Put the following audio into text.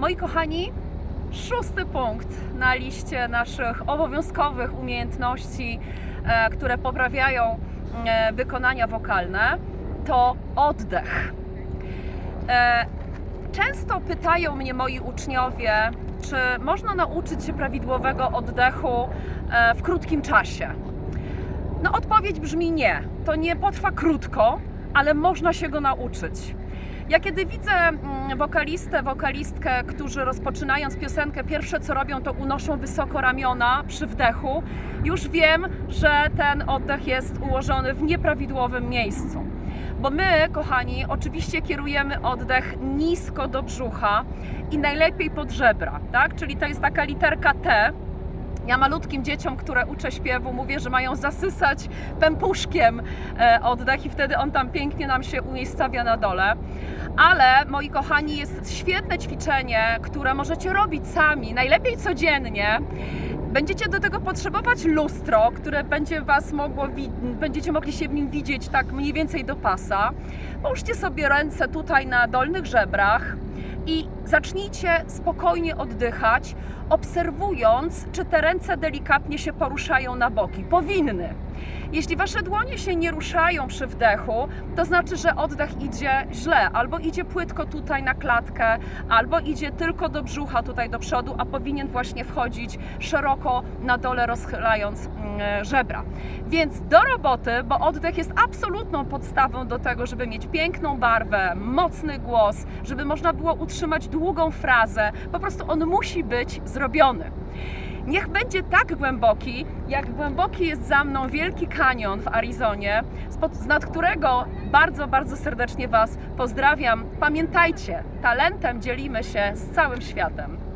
Moi kochani, szósty punkt na liście naszych obowiązkowych umiejętności, e, które poprawiają e, wykonania wokalne, to oddech. E, Często pytają mnie moi uczniowie, czy można nauczyć się prawidłowego oddechu w krótkim czasie. No, odpowiedź brzmi nie. To nie potrwa krótko, ale można się go nauczyć. Ja kiedy widzę mm, wokalistę, wokalistkę, którzy rozpoczynając piosenkę, pierwsze co robią, to unoszą wysoko ramiona przy wdechu, już wiem, że ten oddech jest ułożony w nieprawidłowym miejscu. Bo my, kochani, oczywiście kierujemy oddech nisko do brzucha i najlepiej pod żebra, tak? Czyli to jest taka literka T, ja malutkim dzieciom, które uczę śpiewu, mówię, że mają zasysać pępuszkiem e, oddech i wtedy on tam pięknie nam się umiejscawia na dole. Ale, moi kochani, jest świetne ćwiczenie, które możecie robić sami, najlepiej codziennie. Będziecie do tego potrzebować lustro, które będzie was mogło, będziecie mogli się w nim widzieć tak mniej więcej do pasa. Połóżcie sobie ręce tutaj na dolnych żebrach i zacznijcie spokojnie oddychać, obserwując, czy te ręce delikatnie się poruszają na boki. Powinny. Jeśli wasze dłonie się nie ruszają przy wdechu, to znaczy, że oddech idzie źle, albo idzie płytko tutaj na klatkę, albo idzie tylko do brzucha tutaj do przodu, a powinien właśnie wchodzić szeroko na dole, rozchylając mm, żebra. Więc do roboty, bo oddech jest absolutną podstawą do tego, żeby mieć piękną barwę, mocny głos, żeby można było utrzymać długą frazę. Po prostu on musi być zrobiony. Niech będzie tak głęboki, jak głęboki jest za mną Wielki Kanion w Arizonie, z nad którego bardzo, bardzo serdecznie Was pozdrawiam. Pamiętajcie, talentem dzielimy się z całym światem.